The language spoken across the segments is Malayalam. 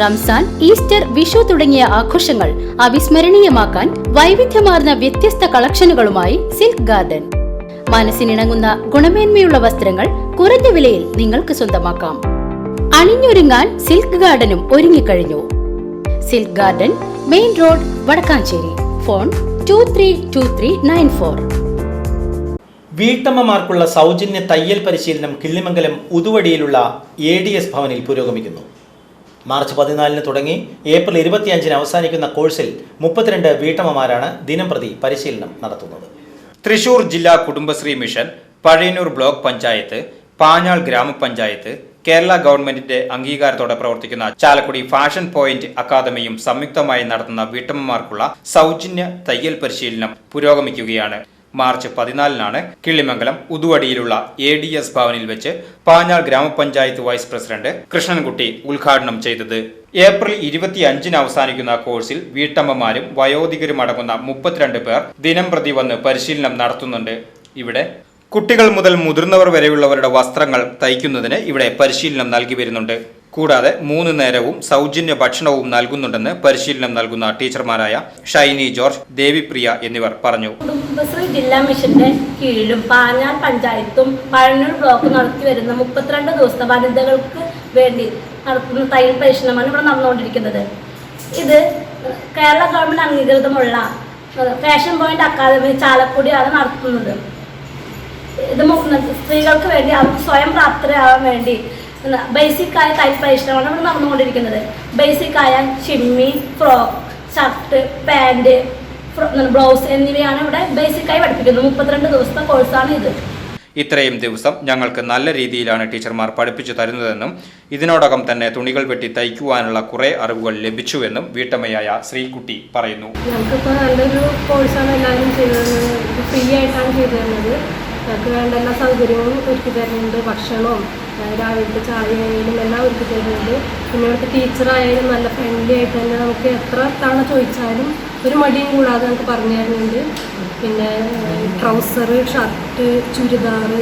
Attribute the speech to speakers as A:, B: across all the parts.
A: റംസാൻ ഈസ്റ്റർ വിഷു തുടങ്ങിയ ആഘോഷങ്ങൾ അവിസ്മരണീയമാക്കാൻ വൈവിധ്യമാർന്ന വ്യത്യസ്ത കളക്ഷനുകളുമായി സിൽക്ക് ഗാർഡൻ. മനസ്സിനിണങ്ങുന്ന ഗുണമേന്മയുള്ള വസ്ത്രങ്ങൾ കുറഞ്ഞ വിലയിൽ നിങ്ങൾക്ക് സ്വന്തമാക്കാം. അണിഞ്ഞൊരുങ്ങാൻ സിൽക്ക് ഗാർഡനും ഒരുങ്ങിക്കഴിഞ്ഞു. Silk garden main road Vadakkanchery. Phone two three two three nine four
B: വീട്ടമ്മമാർക്കുള്ള സൗജന്യ തയ്യൽ പരിശീലനം കിള്ളിമംഗലം ഉതുവടിയിലുള്ള എ ഡി എസ് ഭവനിൽ പുരോഗമിക്കുന്നു. മാർച്ച് പതിനാലിന് തുടങ്ങി ഏപ്രിൽ ഇരുപത്തിയഞ്ചിന് അവസാനിക്കുന്ന കോഴ്സിൽ മുപ്പത്തിരണ്ട് വീട്ടമ്മമാരാണ് ദിനം പ്രതി പരിശീലനം നടത്തുന്നത്.
C: തൃശൂർ ജില്ലാ കുടുംബശ്രീ മിഷൻ പഴയന്നൂർ ബ്ലോക്ക് പഞ്ചായത്ത് പാഞ്ഞാൾ ഗ്രാമപഞ്ചായത്ത് കേരള ഗവൺമെന്റിന്റെ അംഗീകാരത്തോടെ പ്രവർത്തിക്കുന്ന ചാലക്കുടി ഫാഷൻ പോയിന്റ് അക്കാദമിയും സംയുക്തമായി നടത്തുന്ന വീട്ടമ്മമാർക്കുള്ള സൗജന്യ തയ്യൽ പരിശീലനം പുരോഗമിക്കുകയാണ്. മാർച്ച് പതിനാലിനാണ് കിള്ളിമംഗലം ഉതുവടിയിലുള്ള എ ഡി എസ് ഭവനിൽ വെച്ച് പാഞ്ഞാൾ ഗ്രാമപഞ്ചായത്ത് വൈസ് പ്രസിഡന്റ് കൃഷ്ണൻകുട്ടി ഉദ്ഘാടനം ചെയ്തത്. ഏപ്രിൽ ഇരുപത്തിയഞ്ചിന് അവസാനിക്കുന്ന കോഴ്സിൽ വീട്ടമ്മമാരും വയോധികരും അടങ്ങുന്ന മുപ്പത്തിരണ്ട് പേർ ദിനം പ്രതി വന്ന് പരിശീലനം നടത്തുന്നുണ്ട്. ഇവിടെ കുട്ടികൾ മുതൽ മുതിർന്നവർ വരെയുള്ളവരുടെ വസ്ത്രങ്ങൾ തയ്ക്കുന്നതിന് ഇവിടെ പരിശീലനം നൽകി വരുന്നുണ്ട്. കൂടാതെ മൂന്ന് നേരവും സൗജന്യ ഭക്ഷണവും നൽകുന്നുണ്ടെന്ന് പരിശീലനം നൽകുന്ന ടീച്ചർമാരായ ഷൈനി ജോർജ് ദേവിപ്രിയ എന്നിവർ പറഞ്ഞു.
D: കുടുംബശ്രീ ജില്ലാ മിഷന്റെ കീഴിലും പാഞ്ഞാർ പഞ്ചായത്തും പഴനൂർ ബ്ലോക്ക് നടത്തി വരുന്ന മുപ്പത്തിരണ്ട് ദിവസത്തെ വനിതകൾക്ക് വേണ്ടി നടത്തുന്ന തയ്യൽ പരിശീലനമാണ് ഇവിടെ നടന്നുകൊണ്ടിരിക്കുന്നത്. ഇത് കേരള ഗവൺമെന്റ് അംഗീകൃതമുള്ള ഫാഷൻ പോയിന്റ് അക്കാദമി ചാലക്കുടിയാണ് നടത്തുന്നത്. ഇത് സ്ത്രീകൾക്ക് വേണ്ടി അവർക്ക് സ്വയം പ്രാപ്തരാകാൻ വേണ്ടി ബേസിക്കായ ടൈപ്പ് ഇഷ്ടമാണ് നമ്മൾ നടന്നുകൊണ്ടിരിക്കുന്നത്. ബേസിക്കായ ചിമ്മി ഫ്രോക്ക് ഷർട്ട് പാന്റ് ബ്ലൗസ് എന്നിവയാണ് ഇവിടെ ആയി പഠിപ്പിക്കുന്നത്. മുപ്പത്തിരണ്ട് ദിവസത്തെ കോഴ്സാണ് ഇത്.
C: ഇത്രയും ദിവസം ഞങ്ങൾക്ക് നല്ല രീതിയിലാണ് ടീച്ചർമാർ പഠിപ്പിച്ചു തരുന്നതെന്നും ഇതിനോടകം തന്നെ തുണികൾ വെട്ടി തയ്ക്കുവാനുള്ള കുറേ അറിവുകൾ ലഭിച്ചുവെന്നും വീട്ടമ്മയായ ശ്രീകുട്ടി പറയുന്നു.
E: ഞങ്ങൾക്കിപ്പോൾ നല്ലൊരു കോഴ്സാണ് എല്ലാവരും ചെയ്തത്. ഫ്രീ ആയിട്ടാണ് ചെയ്തു തരുന്നത്. ഞങ്ങൾക്ക് വേണ്ട എല്ലാ സൗകര്യങ്ങളും ഒരുക്കി തരുന്നുണ്ട്. ഭക്ഷണവും രാവിലത്തെ ചായ ആയാലും എല്ലാം ഒരുക്കി തരുന്നുണ്ട്. പിന്നെ ഇവിടുത്തെ ടീച്ചറായാലും നല്ല ഫ്രണ്ട്ലി ആയിട്ട് തന്നെ നമുക്ക് എത്ര തവണ ചോദിച്ചാലും ഒരു മടിയും കൂടാതെ നമുക്ക് പറഞ്ഞു തരുന്നുണ്ട്. പിന്നെ trouser shirt churidar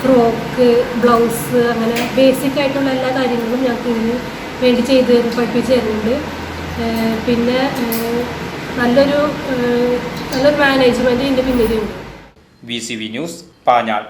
E: frock blouse അങ്ങനെ ബേസിക് ആയിട്ടുള്ള എല്ലാ കാര്യങ്ങളും ഞങ്ങൾക്ക് ഇതിന് വേണ്ടി ചെയ്ത് പഠിപ്പിച്ച് തരുന്നുണ്ട്. പിന്നെ നല്ലൊരു നല്ലൊരു മാനേജ്മെന്റ് ഇതിന്റെ പിന്നിലുണ്ട്.
C: V C V news Panjal.